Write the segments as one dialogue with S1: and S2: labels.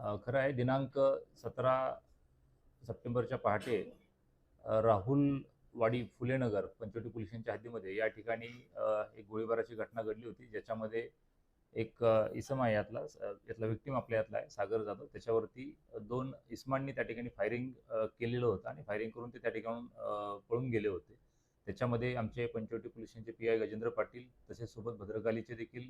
S1: खरं आहे दिनांक सतरा सप्टेंबरच्या पहाटे राहुल राहुलवाडी फुलेनगर पंचवटी पोलिसांच्या हद्दीमध्ये या ठिकाणी एक गोळीबाराची घटना घडली होती ज्याच्यामध्ये एक इसम आहे यातला यातला विक्टीम आपल्या यातला आहे सागर जाधव. त्याच्यावरती दोन इस्मांनी त्या ठिकाणी फायरिंग केलेलं होतं आणि फायरिंग करून ते त्या ठिकाणून पळून गेले होते. त्याच्यामध्ये आमचे पंचवटी पोलिसांचे पी आय गजेंद्र पाटील तसेच सोबत भद्रकालीचे देखील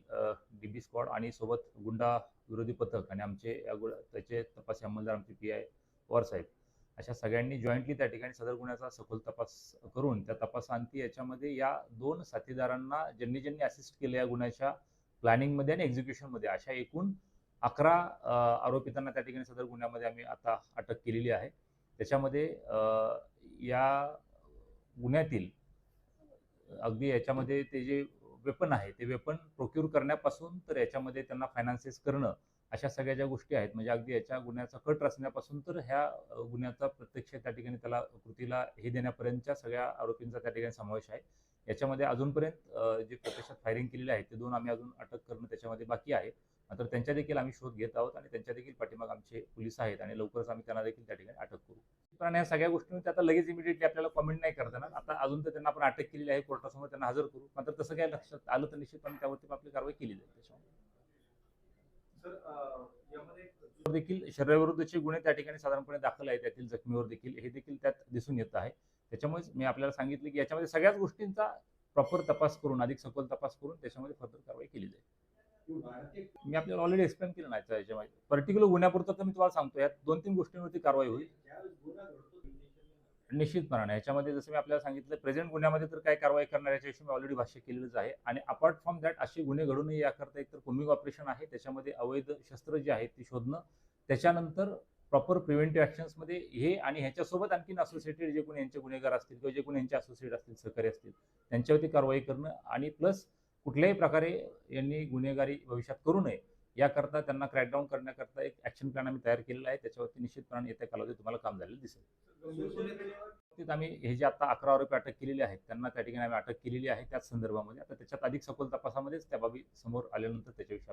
S1: डी बी स्क्वॉड आणि सोबत गुंडा विरोधी पथक आणि आमचे या गुड त्याचे तपासी अंमलदार आमचे पी आय पवार साहेब. अशा सगळ्यांनी जॉईंटली त्या ठिकाणी सदर गुन्ह्याचा सखोल तपास करून त्या तपासांती याच्यामध्ये या दोन साथीदारांना ज्यांनी ज्यांनी असिस्ट केलं या गुन्ह्याच्या प्लॅनिंगमध्ये आणि एक्झिक्युशनमध्ये अशा एकूण अकरा आरोपितांना त्या ठिकाणी सदर गुन्ह्यामध्ये आम्ही आता अटक केलेली आहे. त्याच्यामध्ये या गुन्ह्यातील अगदी याच्यामध्ये ते जे वेपन आहे ते वेपन प्रोक्यूर करण्यापासून तर याच्यामध्ये त्यांना फायनान्सेस करणं अशा सगळ्या ज्या गोष्टी आहेत म्हणजे अगदी याच्या गुन्ह्याचा कट रचण्यापासून तर ह्या गुन्ह्याचा प्रत्यक्ष त्या ठिकाणी त्याला कृतीला हे देण्यापर्यंतच्या सगळ्या आरोपींचा त्या ठिकाणी समावेश आहे. याच्यामध्ये अजूनपर्यंत जे प्रत्यक्षात फायरिंग केलेले आहेत ते दोन आम्ही अजून अटक करणं त्याच्यामध्ये बाकी आहे. मात्र त्यांच्या देखील आम्ही शोध घेत आहोत आणि त्यांच्या देखील पाठीमाग आमचे पोलीस आहेत आणि लवकरच आम्ही त्यांना देखील त्या ठिकाणी अटक करू. पण या सगळ्या गोष्टींवर ते आता लगेच इमिडिएटली आपल्याला कमेंट नाही करता येणार आता अजून तर त्यांना आपण अटक केलेली आहे कोर्टासमोर त्यांना हजर करू. मात्र तसं काय लक्षात आलं तर निश्चितपणे त्यावरती आपली कारवाई केली जाईल वर देखील शरीराविरुद्धचे गुन्हे त्या ठिकाणी साधारणपणे दाखल आहेत. त्यातील जखमीवर देखील हे देखील त्यात दिसून येत आहे. त्याच्यामुळेच मी आपल्याला सांगितले की याच्यामध्ये सगळ्याच गोष्टींचा प्रॉपर तपास करून अधिक सखोल तपास करून त्याच्यामध्ये फर्दर कारवाई केली जाईल. मी आपल्याला ऑलरेडी एक्सप्लेन केलं नाही याच्यामध्ये. पर्टिक्युलर गुन्ह्यापुरतं तर मी तुम्हाला सांगतो यात दोन तीन गोष्टींवरती कारवाई होईल. निश्चितपणाने याच्यामध्ये जसं मी आपल्याला सांगितलं प्रेझेंट गुन्ह्यामध्ये तर काय कारवाई करणार याच्याविषयी मी ऑलरेडी भाष्य केलेलंच आहे. आणि अपार्ट फ्रॉम दॅट असे गुन्हे घडू नये याकरता एक तर कोमिंग ऑपरेशन आहे. त्याच्यामध्ये अवैध शस्त्र जे आहेत ती शोधणं. त्याच्यानंतर प्रॉपर प्रिव्हेंटिव्ह ॲक्शन्समध्ये हे आणि ह्याच्यासोबत आणखीन असोसिएटेड जे कोणी यांचे गुन्हेगार असतील किंवा जे कोणी यांचे असोसिएट असतील सहकारी असतील त्यांच्यावरती कारवाई करणं आणि प्लस कुठल्याही प्रकारे यांनी गुन्हेगारी भविष्यात करू नये याकरता त्यांना क्रॅकडाऊन करण्याकरता एक ॲक्शन प्लॅन आम्ही तयार केलेला आहे. त्याच्यावरती निश्चितपणे येत्या कालावधी तुम्हाला काम झालेलं दिसेल. आम्ही हे जे आता अकरा आरोपी अटक केलेले आहेत त्यांना त्या ठिकाणी आम्ही अटक केलेली आहे. त्याच संदर्भामध्ये आता त्याच्यात अधिक सखोल तपासामध्येच त्या बाबी समोर आल्यानंतर त्याच्याविषयी